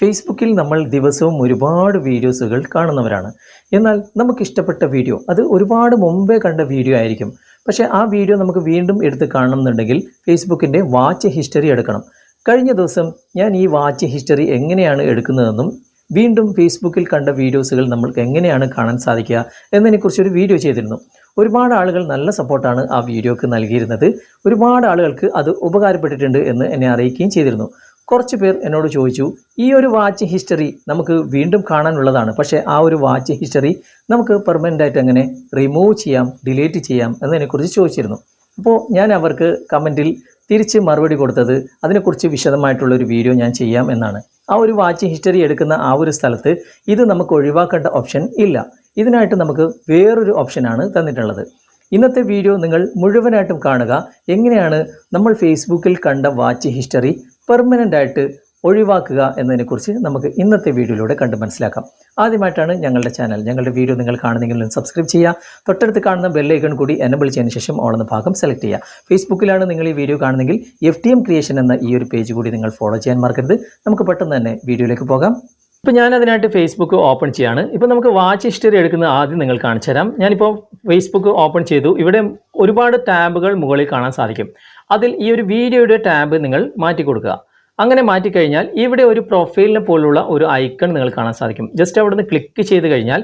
ഫേസ്ബുക്കിൽ നമ്മൾ ദിവസവും ഒരുപാട് വീഡിയോസുകൾ കാണുന്നവരാണ്. എന്നാൽ നമുക്കിഷ്ടപ്പെട്ട വീഡിയോ അത് ഒരുപാട് മുമ്പേ കണ്ട വീഡിയോ ആയിരിക്കും. പക്ഷേ ആ വീഡിയോ നമുക്ക് വീണ്ടും എടുത്ത് കാണണമെന്നുണ്ടെങ്കിൽ ഫേസ്ബുക്കിന്റെ വാച്ച് ഹിസ്റ്ററി എടുക്കണം. കഴിഞ്ഞ ദിവസം ഞാൻ ഈ വാച്ച് ഹിസ്റ്ററി എങ്ങനെയാണ് എടുക്കുന്നതെന്നും വീണ്ടും ഫേസ്ബുക്കിൽ കണ്ട വീഡിയോസുകൾ നമ്മൾക്ക് എങ്ങനെയാണ് കാണാൻ സാധിക്കുക എന്നതിനെക്കുറിച്ചൊരു വീഡിയോ ചെയ്തിരുന്നു. ഒരുപാട് ആളുകൾ നല്ല സപ്പോർട്ടാണ് ആ വീഡിയോക്ക് നൽകിയിരുന്നത്. ഒരുപാട് ആളുകൾക്ക് അത് ഉപകാരപ്പെട്ടിട്ടുണ്ട് എന്ന് എന്നെ അറിയിക്കുകയും ചെയ്തിരുന്നു. കുറച്ച് പേർ എന്നോട് ചോദിച്ചു ഈ ഒരു വാച്ച് ഹിസ്റ്ററി നമുക്ക് വീണ്ടും കാണാനുള്ളതാണ്. പക്ഷേ ആ ഒരു വാച്ച് ഹിസ്റ്ററി നമുക്ക് പെർമനന്റ് ആയിട്ട് എങ്ങനെ റിമൂവ് ചെയ്യാം ഡിലീറ്റ് ചെയ്യാം എന്നതിനെക്കുറിച്ച് ചോദിച്ചിരുന്നു. അപ്പോൾ ഞാൻ അവർക്ക് കമന്റിൽ തിരിച്ച് മറുപടി കൊടുത്തത് അതിനെക്കുറിച്ച് വിശദമായിട്ടുള്ള ഒരു വീഡിയോ ഞാൻ ചെയ്യാം എന്നാണ്. ആ ഒരു വാച്ച് ഹിസ്റ്ററി എടുക്കുന്ന ആ ഒരു സ്ഥലത്ത് ഇത് നമുക്ക് ഒഴിവാക്കേണ്ട ഓപ്ഷൻ ഇല്ല. ഇതിനായിട്ട് നമുക്ക് വേറൊരു ഓപ്ഷനാണ് തന്നിട്ടുള്ളത്. ഇന്നത്തെ വീഡിയോ നിങ്ങൾ മുഴുവനായിട്ടും കാണുക. എങ്ങനെയാണ് നമ്മൾ ഫേസ്ബുക്കിൽ കണ്ട വാച്ച് ഹിസ്റ്ററി പെർമനന്റ് ആയിട്ട് ഒഴിവാക്കുക എന്നതിനെക്കുറിച്ച് നമുക്ക് ഇന്നത്തെ വീഡിയോയിലൂടെ കണ്ട് മനസ്സിലാക്കാം. ആദ്യമായിട്ടാണ് ഞങ്ങളുടെ ചാനൽ ഞങ്ങളുടെ വീഡിയോ നിങ്ങൾ കാണുന്നെങ്കിൽ സബ്സ്ക്രൈബ് ചെയ്യുക. തൊട്ടടുത്ത് കാണുന്ന ബെല്ലൈക്കൺ കൂടി എനബിൾ ചെയ്യുന്ന ശേഷം ഓൾ എന്ന ഭാഗം സെലക്ട് ചെയ്യുക. ഫേസ്ബുക്കിലാണ് നിങ്ങൾ ഈ വീഡിയോ കാണുന്നെങ്കിൽ എഫ് ക്രിയേഷൻ എന്ന ഈ ഒരു പേജ് കൂടി നിങ്ങൾ ഫോളോ ചെയ്യാൻ മറക്കരുത്. നമുക്ക് പെട്ടെന്ന് തന്നെ വീഡിയോയിലേക്ക് പോകാം. ഇപ്പോൾ ഞാൻ അതിനായിട്ട് ഫേസ്ബുക്ക് ഓപ്പൺ ചെയ്യാണ്. ഇപ്പോൾ നമുക്ക് വാച്ച് ഹിസ്റ്ററി എടുക്കുന്ന ആദ്യം നിങ്ങൾ കാണിച്ചു തരാം. ഞാനിപ്പോൾ ഫേസ്ബുക്ക് ഓപ്പൺ ചെയ്തു. ഇവിടെ ഒരുപാട് ടാബുകൾ മുകളിൽ കാണാൻ സാധിക്കും. അതിൽ ഈ ഒരു വീഡിയോയുടെ ടാബ് നിങ്ങൾ മാറ്റി കൊടുക്കുക. അങ്ങനെ മാറ്റിക്കഴിഞ്ഞാൽ ഇവിടെ ഒരു പ്രൊഫൈലിനെ പോലുള്ള ഒരു ഐക്കൺ നിങ്ങൾ കാണാൻ സാധിക്കും. ജസ്റ്റ് അവിടുന്ന് ക്ലിക്ക് ചെയ്ത് കഴിഞ്ഞാൽ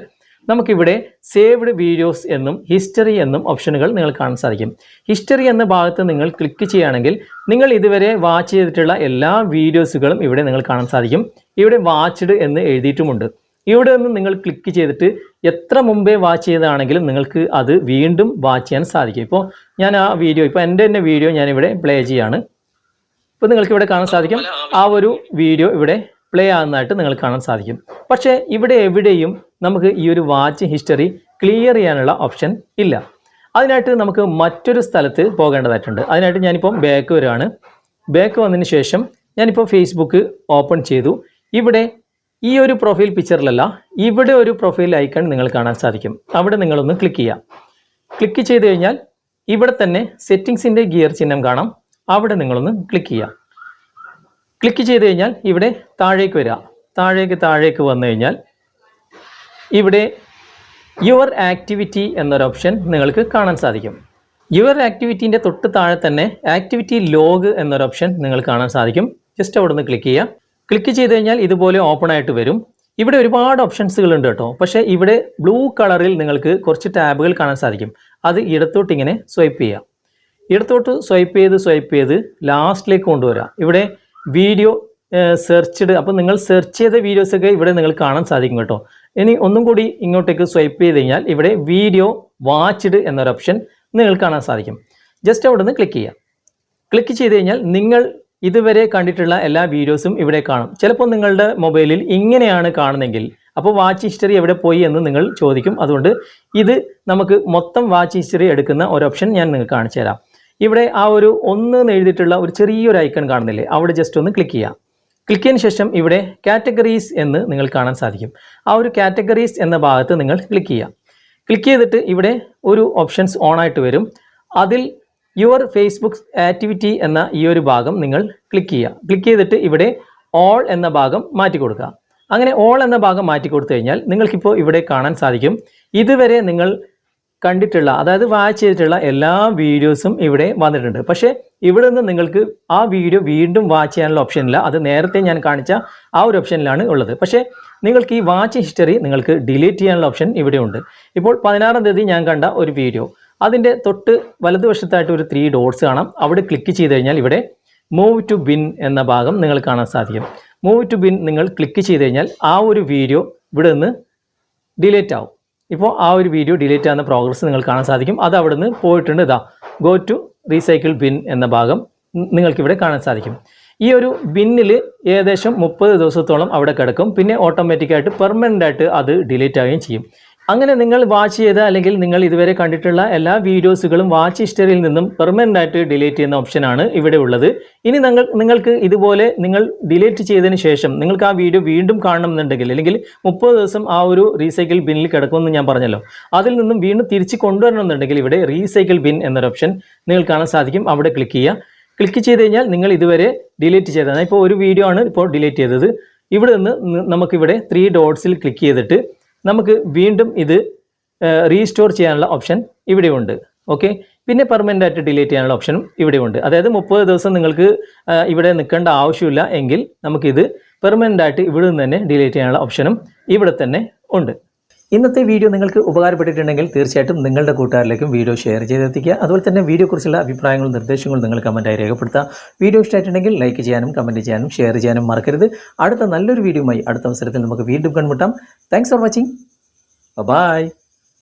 നമുക്കിവിടെ സേവ്ഡ് വീഡിയോസ് എന്നും ഹിസ്റ്ററി എന്നും ഓപ്ഷനുകൾ നിങ്ങൾ കാണാൻ സാധിക്കും. ഹിസ്റ്ററി എന്ന ഭാഗത്ത് നിങ്ങൾ ക്ലിക്ക് ചെയ്യുകയാണെങ്കിൽ നിങ്ങൾ ഇതുവരെ വാച്ച് ചെയ്തിട്ടുള്ള എല്ലാ വീഡിയോസുകളും ഇവിടെ നിങ്ങൾ കാണാൻ സാധിക്കും. ഇവിടെ വാച്ച്ഡ് എന്ന് എഴുതിയിട്ടുമുണ്ട്. ഇവിടെ നിന്ന് നിങ്ങൾ ക്ലിക്ക് ചെയ്തിട്ട് എത്ര മുമ്പേ വാച്ച് ചെയ്തതാണെങ്കിലും നിങ്ങൾക്ക് അത് വീണ്ടും വാച്ച് ചെയ്യാൻ സാധിക്കും. ഇപ്പോൾ ഞാൻ ആ വീഡിയോ ഇപ്പോൾ എന്റെ തന്നെ വീഡിയോ ഞാനിവിടെ പ്ലേ ചെയ്യാണ്. ഇപ്പോൾ നിങ്ങൾക്ക് ഇവിടെ കാണാൻ സാധിക്കും. ആ ഒരു വീഡിയോ ഇവിടെ പ്ലേ ആകുന്നതായിട്ട് നിങ്ങൾ കാണാൻ സാധിക്കും. പക്ഷേ ഇവിടെ എവിടെയും നമുക്ക് ഈ ഒരു വാച്ച് ഹിസ്റ്ററി ക്ലിയർ ചെയ്യാനുള്ള ഓപ്ഷൻ ഇല്ല. അതിനായിട്ട് നമുക്ക് മറ്റൊരു സ്ഥലത്ത് പോകേണ്ടതായിട്ടുണ്ട്. അതിനായിട്ട് ഞാനിപ്പോൾ ബാക്ക് വരുവാണ് ബാക്ക് വന്നതിന് ശേഷം ഞാനിപ്പോൾ ഫേസ്ബുക്ക് ഓപ്പൺ ചെയ്തു. ഇവിടെ ഈ ഒരു പ്രൊഫൈൽ പിക്ചറിലല്ല ഇവിടെ ഒരു പ്രൊഫൈൽ ഐക്കൺ നിങ്ങൾ കാണാൻ സാധിക്കും. അവിടെ നിങ്ങളൊന്ന് ക്ലിക്ക് ചെയ്യാം ക്ലിക്ക് ചെയ്ത് കഴിഞ്ഞാൽ ഇവിടെ തന്നെ സെറ്റിങ്സിന്റെ ഗിയർ ചിഹ്നം കാണാം. അവിടെ നിങ്ങളൊന്ന് ക്ലിക്ക് ചെയ്യാം ക്ലിക്ക് ചെയ്ത് കഴിഞ്ഞാൽ ഇവിടെ താഴേക്ക് വരിക. താഴേക്ക് താഴേക്ക് വന്നു കഴിഞ്ഞാൽ ഇവിടെ യുവർ ആക്ടിവിറ്റി എന്നൊരു ഓപ്ഷൻ നിങ്ങൾക്ക് കാണാൻ സാധിക്കും. യുവർ ആക്ടിവിറ്റീന്റെ തൊട്ട് താഴെ തന്നെ ആക്ടിവിറ്റി ലോഗ് എന്നൊരു ഓപ്ഷൻ നിങ്ങൾ കാണാൻ സാധിക്കും. ജസ്റ്റ് അവിടെ നിന്ന് ക്ലിക്ക് ചെയ്യുക. ക്ലിക്ക് ചെയ്ത് കഴിഞ്ഞാൽ ഇതുപോലെ ഓപ്പൺ ആയിട്ട് വരും. ഇവിടെ ഒരുപാട് ഓപ്ഷൻസുകൾ ഉണ്ട് കേട്ടോ. പക്ഷേ ഇവിടെ ബ്ലൂ കളറിൽ നിങ്ങൾക്ക് കുറച്ച് ടാബുകൾ കാണാൻ സാധിക്കും. അത് ഇടത്തോട്ട് ഇങ്ങനെ സ്വൈപ്പ് ചെയ്യുക. ഇടത്തോട്ട് സ്വൈപ്പ് ചെയ്ത് സ്വൈപ്പ് ചെയ്ത് ലാസ്റ്റിലേക്ക് കൊണ്ടുവരാം. ഇവിടെ വീഡിയോ സെർച്ച്ഡ് അപ്പോൾ നിങ്ങൾ സെർച്ച് ചെയ്ത വീഡിയോസൊക്കെ ഇവിടെ നിങ്ങൾ കാണാൻ സാധിക്കും കേട്ടോ. ഇനി ഒന്നും കൂടി ഇങ്ങോട്ടേക്ക് സ്വൈപ്പ് ചെയ്ത് കഴിഞ്ഞാൽ ഇവിടെ വീഡിയോ വാച്ച്ഡ് എന്നൊരു ഓപ്ഷൻ നിങ്ങൾ കാണാൻ സാധിക്കും. ജസ്റ്റ് അവിടെ നിന്ന് ക്ലിക്ക് ചെയ്യാം ക്ലിക്ക് ചെയ്ത് കഴിഞ്ഞാൽ നിങ്ങൾ ഇതുവരെ കണ്ടിട്ടുള്ള എല്ലാ വീഡിയോസും ഇവിടെ കാണും. ചിലപ്പോൾ നിങ്ങളുടെ മൊബൈലിൽ ഇങ്ങനെയാണ് കാണുന്നതെങ്കിൽ അപ്പോൾ വാച്ച് ഹിസ്റ്ററി എവിടെ പോയി എന്ന് നിങ്ങൾ ചോദിക്കും. അതുകൊണ്ട് ഇത് നമുക്ക് മൊത്തം വാച്ച് ഹിസ്റ്ററി എടുക്കുന്ന ഒരു ഓപ്ഷൻ ഞാൻ നിങ്ങൾക്ക് കാണിച്ചു തരാം. ഇവിടെ ആ ഒരു ഒന്ന് എഴുതിയിട്ടുള്ള ഒരു ചെറിയൊരു ഐക്കൺ കാണുന്നില്ലേ അവിടെ ജസ്റ്റ് ഒന്ന് ക്ലിക്ക് ചെയ്യാം ക്ലിക്ക് ചെയ്യുന്ന ശേഷം ഇവിടെ കാറ്റഗറീസ് എന്ന് നിങ്ങൾ കാണാൻ സാധിക്കും. ആ ഒരു കാറ്റഗറീസ് എന്ന ഭാഗത്ത് നിങ്ങൾ ക്ലിക്ക് ചെയ്യാം ക്ലിക്ക് ചെയ്തിട്ട് ഇവിടെ ഒരു ഓപ്ഷൻസ് ഓൺ ആയിട്ട് വരും. അതിൽ യുവർ ഫേസ്ബുക്ക് ആക്ടിവിറ്റി എന്ന ഈ ഒരു ഭാഗം നിങ്ങൾ ക്ലിക്ക് ചെയ്യുക. ക്ലിക്ക് ചെയ്തിട്ട് ഇവിടെ ഓൾ എന്ന ഭാഗം മാറ്റി കൊടുക്കുക. അങ്ങനെ ഓൾ എന്ന ഭാഗം മാറ്റി കൊടുത്തു കഴിഞ്ഞാൽ നിങ്ങൾക്കിപ്പോൾ ഇവിടെ കാണാൻ സാധിക്കും. ഇതുവരെ നിങ്ങൾ കണ്ടിട്ടുള്ള അതായത് വാച്ച് ചെയ്തിട്ടുള്ള എല്ലാ വീഡിയോസും ഇവിടെ വന്നിട്ടുണ്ട്. പക്ഷേ ഇവിടെ നിന്ന് നിങ്ങൾക്ക് ആ വീഡിയോ വീണ്ടും വാച്ച് ചെയ്യാനുള്ള ഓപ്ഷൻ ഇല്ല. അത് നേരത്തെ ഞാൻ കാണിച്ച ആ ഒരു ഓപ്ഷനിലാണ് ഉള്ളത്. പക്ഷേ നിങ്ങൾക്ക് ഈ വാച്ച് ഹിസ്റ്ററി നിങ്ങൾക്ക് ഡിലീറ്റ് ചെയ്യാനുള്ള ഓപ്ഷൻ ഇവിടെ ഉണ്ട്. ഇപ്പോൾ പതിനാറാം തീയതി ഞാൻ കണ്ട ഒരു വീഡിയോ അതിന്റെ തൊട്ട് വലതുവശത്തായിട്ട് ഒരു ത്രീ ഡോട്ട്സ് കാണാം. അവിടെ ക്ലിക്ക് ചെയ്ത് കഴിഞ്ഞാൽ ഇവിടെ മൂവ് ടു ബിൻ എന്ന ഭാഗം നിങ്ങൾ കാണാൻ സാധിക്കും. മൂവ് ടു ബിൻ നിങ്ങൾ ക്ലിക്ക് ചെയ്ത് കഴിഞ്ഞാൽ ആ ഒരു വീഡിയോ ഇവിടെ നിന്ന് ഡിലീറ്റ് ആവും. ഇപ്പോൾ ആ ഒരു വീഡിയോ ഡിലീറ്റ് ആകുന്ന പ്രോഗ്രസ് നിങ്ങൾ കാണാൻ സാധിക്കും. അത് അവിടെ നിന്ന് പോയിട്ടുണ്ട്. ഇതാ ഗോ ടു റീസൈക്കിൾ ബിൻ എന്ന ഭാഗം നിങ്ങൾക്കിവിടെ കാണാൻ സാധിക്കും. ഈ ഒരു ബിന്നിൽ ഏകദേശം മുപ്പത് ദിവസത്തോളം അവിടെ കിടക്കും. പിന്നെ ഓട്ടോമാറ്റിക്കായിട്ട് പെർമനന്റ് ആയിട്ട് അത് ഡിലീറ്റ് ആവുകയും ചെയ്യും. അങ്ങനെ നിങ്ങൾ വാച്ച് ചെയ്ത അല്ലെങ്കിൽ നിങ്ങൾ ഇതുവരെ കണ്ടിട്ടുള്ള എല്ലാ വീഡിയോസുകളും വാച്ച് ഹിസ്റ്ററിയിൽ നിന്നും പെർമനന്റ് ആയിട്ട് ഡിലീറ്റ് ചെയ്യുന്ന ഓപ്ഷനാണ് ഇവിടെ ഉള്ളത്. ഇനി നിങ്ങൾ നിങ്ങൾക്ക് ഇതുപോലെ നിങ്ങൾ ഡിലീറ്റ് ചെയ്തതിന് ശേഷം നിങ്ങൾക്ക് ആ വീഡിയോ വീണ്ടും കാണണം എന്നുണ്ടെങ്കിൽ അല്ലെങ്കിൽ മുപ്പത് ദിവസം ആ ഒരു റീസൈക്കിൾ ബിന്നിൽ കിടക്കുമെന്ന് ഞാൻ പറഞ്ഞല്ലോ. അതിൽ നിന്നും വീണ്ടും തിരിച്ച് കൊണ്ടുവരണം എന്നുണ്ടെങ്കിൽ ഇവിടെ റീസൈക്കിൾ ബിൻ എന്നൊരു ഓപ്ഷൻ നിങ്ങൾ കാണാൻ സാധിക്കും. അവിടെ ക്ലിക്ക് ചെയ്യുക. ക്ലിക്ക് ചെയ്ത് കഴിഞ്ഞാൽ നിങ്ങൾ ഇതുവരെ ഡിലീറ്റ് ചെയ്തതാണ്. ഇപ്പോൾ ഒരു വീഡിയോ ആണ് ഇപ്പോൾ ഡിലീറ്റ് ചെയ്തത്. ഇവിടെ നിന്ന് നമുക്കിവിടെ ത്രീ ഡോട്ട്സിൽ ക്ലിക്ക് ചെയ്തിട്ട് നമുക്ക് വീണ്ടും ഇത് റീസ്റ്റോർ ചെയ്യാനുള്ള ഓപ്ഷൻ ഇവിടെ ഉണ്ട് ഓക്കെ പിന്നെ പെർമനന്റ് ആയിട്ട് ഡിലീറ്റ് ചെയ്യാനുള്ള ഓപ്ഷനും ഇവിടെ ഉണ്ട് അതായത് മുപ്പത് ദിവസം നിങ്ങൾക്ക് ഇവിടെ നിൽക്കേണ്ട ആവശ്യമില്ല എങ്കിൽ നമുക്കിത് പെർമനന്റ് ആയിട്ട് ഇവിടെ നിന്ന് തന്നെ ഡിലീറ്റ് ചെയ്യാനുള്ള ഓപ്ഷനും ഇവിടെ തന്നെ ഉണ്ട്. ഇന്നത്തെ വീഡിയോ നിങ്ങൾക്ക് ഉപകാരപ്പെട്ടിട്ടുണ്ടെങ്കിൽ തീർച്ചയായിട്ടും നിങ്ങളുടെ കൂട്ടുകാരിലേക്കും വീഡിയോ ഷെയർ ചെയ്തെത്തിക്കുക. അതുപോലെ തന്നെ വീഡിയോക്കുറിച്ചുള്ള അഭിപ്രായങ്ങളും നിർദ്ദേശങ്ങളും നിങ്ങൾ കമന്റായി രേഖപ്പെടുത്തുക. വീഡിയോ ഇഷ്ടമായിട്ടുണ്ടെങ്കിൽ ലൈക്ക് ചെയ്യാനും കമന്റ് ചെയ്യാനും ഷെയർ ചെയ്യാനും മറക്കരുത്. അടുത്ത നല്ലൊരു വീഡിയോയുമായി അടുത്ത അവസരത്തിൽ നമുക്ക് വീണ്ടും കണ്ടുമുട്ടാം. Thanks for watching bye